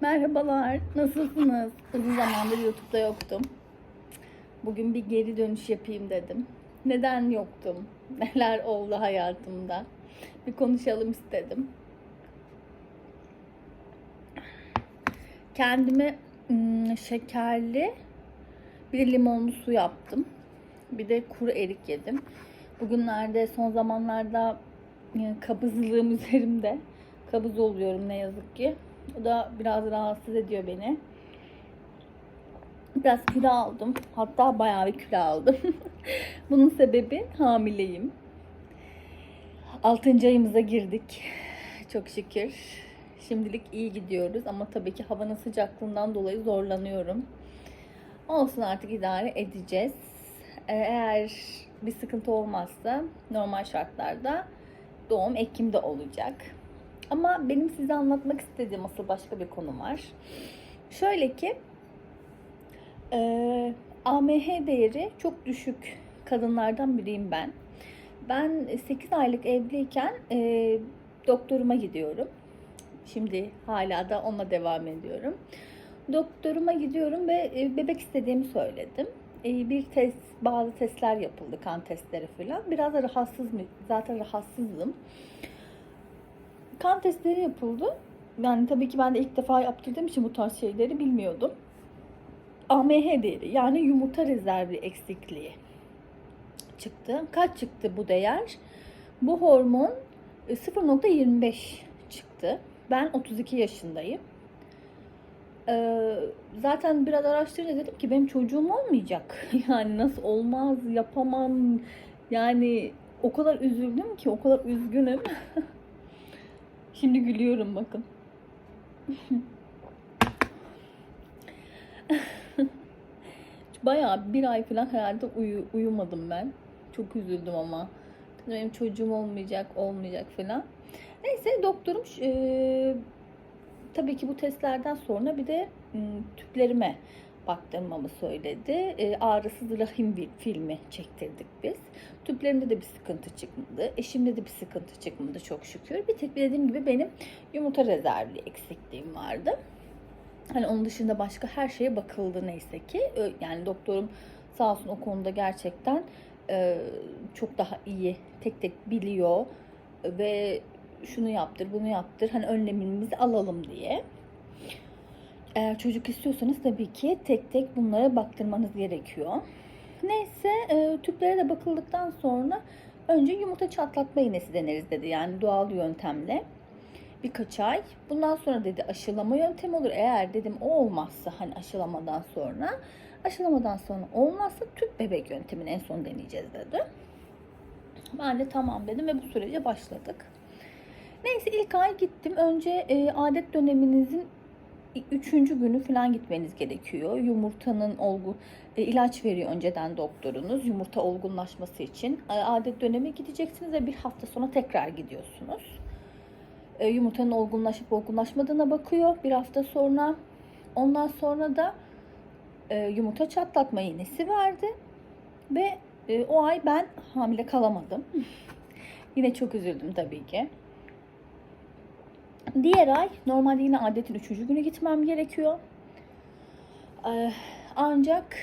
Merhabalar, nasılsınız? Uzun zamandır YouTube'da yoktum. Bugün bir geri dönüş yapayım dedim. Neden yoktum? Neler oldu hayatımda? Bir konuşalım istedim. Kendime şekerli bir limonlu su yaptım. Bir de kuru erik yedim. Bugünlerde son zamanlarda e, kabızlığım üzerimde. Kabız oluyorum ne yazık ki. O da biraz rahatsız ediyor beni. Biraz kilo aldım. Hatta bayağı bir kilo aldım. Bunun sebebi hamileyim. 6. ayımıza girdik. Çok şükür. Şimdilik iyi gidiyoruz ama tabii ki havanın sıcaklığından dolayı zorlanıyorum. Olsun artık idare edeceğiz. Ee, Eğer bir sıkıntı olmazsa normal şartlarda doğum Ekim'de olacak. Ama benim size anlatmak istediğim asıl başka bir konu var. Şöyle ki e, AMH değeri çok düşük kadınlardan biriyim ben. Ben 8 aylık evliyken e, doktoruma gidiyorum. Şimdi hala da onunla devam ediyorum. Doktoruma gidiyorum ve e, bebek istediğimi söyledim. E, bir test, bazı testler yapıldı, kan testleri falan. Biraz da rahatsız mı? Zaten rahatsızdım. Kan testleri yapıldı. Yani tabii ki ben de ilk defa yaptırdığım için bu tarz şeyleri bilmiyordum. AMH değeri yani yumurta rezervi eksikliği çıktı. Kaç çıktı bu değer? Bu hormon e, 0.25 çıktı. Ben 32 yaşındayım. Ee, zaten biraz araştırınca dedim ki benim çocuğum olmayacak. Yani nasıl olmaz, yapamam. Yani o kadar üzüldüm ki, o kadar üzgünüm. Şimdi gülüyorum bakın. Bayağı bir ay falan herhalde uyu, uyumadım ben. Çok üzüldüm ama. Benim çocuğum olmayacak, olmayacak falan. Neyse doktorum e, tabii ki bu testlerden sonra bir de tüplerime baktırmamı söyledi. E, ağrısız rahim bir filmi çektirdik biz. Tüplerimde de bir sıkıntı çıkmadı. Eşimde de bir sıkıntı çıkmadı çok şükür. Bir tek dediğim gibi benim yumurta rezervli eksikliğim vardı. Hani onun dışında başka her şeye bakıldı neyse ki. Yani doktorum sağ olsun o konuda gerçekten e, çok daha iyi tek tek biliyor ve şunu yaptır bunu yaptır hani önlemimizi alalım diye. Eğer çocuk istiyorsanız tabii ki tek tek bunlara baktırmanız gerekiyor. Neyse e, tüplere de bakıldıktan sonra önce yumurta çatlatma iğnesi deneriz dedi. Yani doğal yöntemle birkaç ay. Bundan sonra dedi aşılama yöntemi olur. Eğer dedim o olmazsa hani aşılamadan sonra aşılamadan sonra olmazsa tüp bebek yöntemini en son deneyeceğiz dedi. Ben de tamam dedim ve bu sürece başladık. Neyse ilk ay gittim. Önce e, adet döneminizin üçüncü günü falan gitmeniz gerekiyor. Yumurtanın olgu e, ilaç veriyor önceden doktorunuz yumurta olgunlaşması için. E, adet dönemi gideceksiniz ve bir hafta sonra tekrar gidiyorsunuz. E, yumurtanın olgunlaşıp olgunlaşmadığına bakıyor bir hafta sonra. Ondan sonra da e, yumurta çatlatma iğnesi verdi ve e, o ay ben hamile kalamadım. Yine çok üzüldüm tabii ki. Diğer ay normalde yine adetin üçüncü günü gitmem gerekiyor. Ee, ancak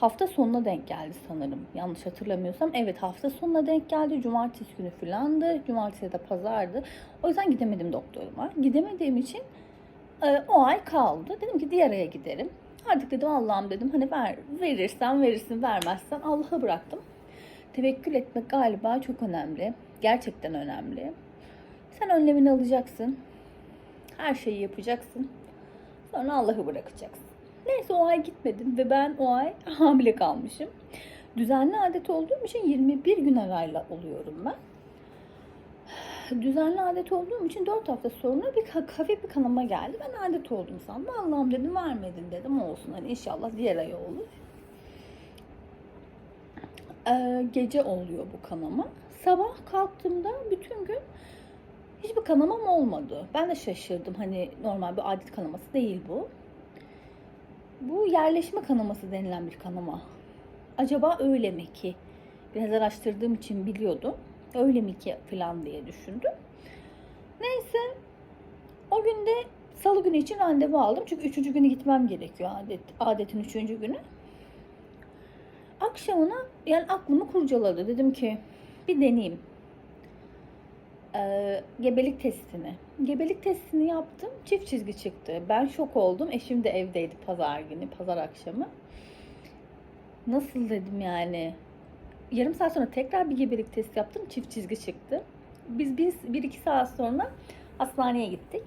hafta sonuna denk geldi sanırım. Yanlış hatırlamıyorsam. Evet hafta sonuna denk geldi. Cumartesi günü filandı. Cumartesi de pazardı. O yüzden gidemedim doktoruma. Gidemediğim için e, o ay kaldı. Dedim ki diğer aya giderim. Artık dedim Allah'ım dedim hani ver, verirsen verirsin vermezsen Allah'a bıraktım. Tevekkül etmek galiba çok önemli. Gerçekten önemli. Sen önlemini alacaksın. Her şeyi yapacaksın. Sonra Allah'ı bırakacaksın. Neyse o ay gitmedim ve ben o ay hamile kalmışım. Düzenli adet olduğum için 21 gün arayla oluyorum ben. Düzenli adet olduğum için 4 hafta sonra bir hafif bir kanama geldi. Ben adet oldum sandım. Allah'ım dedim vermedin dedim olsun. Hani inşallah diğer ay olur. Ee, gece oluyor bu kanama. Sabah kalktığımda bütün gün hiçbir kanamam olmadı. Ben de şaşırdım. Hani normal bir adet kanaması değil bu. Bu yerleşme kanaması denilen bir kanama. Acaba öyle mi ki? Biraz araştırdığım için biliyordum. Öyle mi ki falan diye düşündüm. Neyse o günde Salı günü için randevu aldım. Çünkü üçüncü günü gitmem gerekiyor adet, adetin üçüncü günü. Akşamına yani aklımı kurcaladı. Dedim ki bir deneyeyim. Ee, gebelik testini. Gebelik testini yaptım. Çift çizgi çıktı. Ben şok oldum. Eşim de evdeydi pazar günü, pazar akşamı. Nasıl dedim yani. Yarım saat sonra tekrar bir gebelik testi yaptım. Çift çizgi çıktı. Biz bir, bir iki saat sonra hastaneye gittik.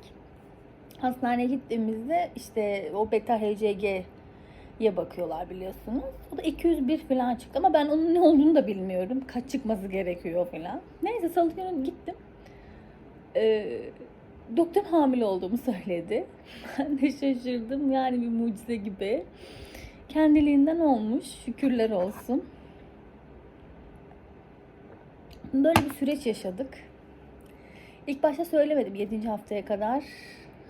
Hastaneye gittiğimizde işte o beta HCG'ye bakıyorlar biliyorsunuz. O da 201 falan çıktı ama ben onun ne olduğunu da bilmiyorum. Kaç çıkması gerekiyor falan. Neyse salı günü gittim. Ee, doktor hamile olduğumu söyledi. Ben de şaşırdım yani bir mucize gibi. Kendiliğinden olmuş. Şükürler olsun. Böyle bir süreç yaşadık. İlk başta söylemedim 7. haftaya kadar.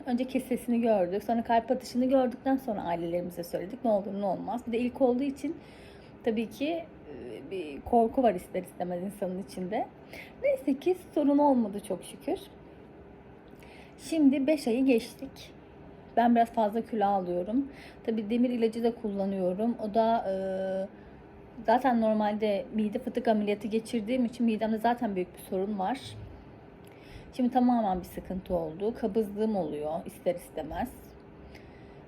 Önce kesesini gördük. Sonra kalp atışını gördükten sonra ailelerimize söyledik. Ne olur ne olmaz. Bir de ilk olduğu için tabii ki e, bir korku var ister istemez insanın içinde. Neyse ki sorun olmadı çok şükür. Şimdi 5 ayı geçtik. Ben biraz fazla kilo alıyorum. Tabii demir ilacı da kullanıyorum. O da e, zaten normalde mide fıtık ameliyatı geçirdiğim için midemde zaten büyük bir sorun var. Şimdi tamamen bir sıkıntı oldu. Kabızlığım oluyor ister istemez.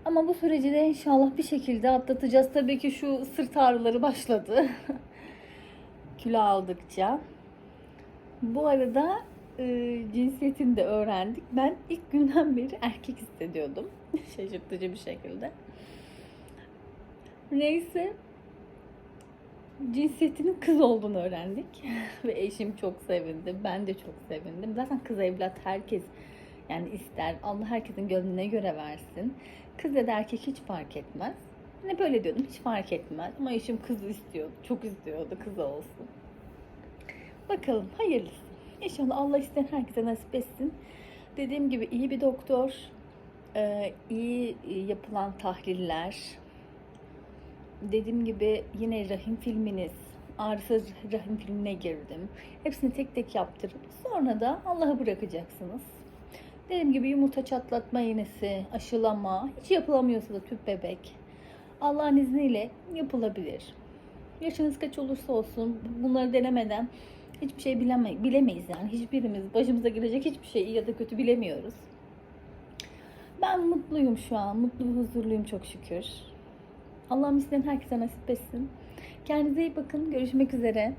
Ama bu süreci de inşallah bir şekilde atlatacağız. Tabii ki şu sırt ağrıları başladı. Kilo aldıkça. Bu arada e, cinsiyetini de öğrendik. Ben ilk günden beri erkek hissediyordum. Şaşırtıcı bir şekilde. Neyse cinsiyetinin kız olduğunu öğrendik. Ve eşim çok sevindi. Ben de çok sevindim. Zaten kız evlat herkes yani ister. Allah herkesin gönlüne göre versin. Kız ya da erkek hiç fark etmez. Hani böyle diyordum hiç fark etmez. Ama eşim kız istiyordu. Çok istiyordu kız olsun. Bakalım hayırlısı. İnşallah Allah isteyen herkese nasip etsin. Dediğim gibi iyi bir doktor, e, iyi yapılan tahliller, dediğim gibi yine rahim filminiz, ağrısız rahim filmine girdim. Hepsini tek tek yaptırıp sonra da Allah'a bırakacaksınız. Dediğim gibi yumurta çatlatma iğnesi, aşılama, hiç yapılamıyorsa da tüp bebek. Allah'ın izniyle yapılabilir. Yaşınız kaç olursa olsun bunları denemeden hiçbir şey bileme, bilemeyiz yani. Hiçbirimiz başımıza gelecek hiçbir şey iyi ya da kötü bilemiyoruz. Ben mutluyum şu an. Mutlu ve huzurluyum çok şükür. Allah'ım isteyen herkese nasip etsin. Kendinize iyi bakın. Görüşmek üzere.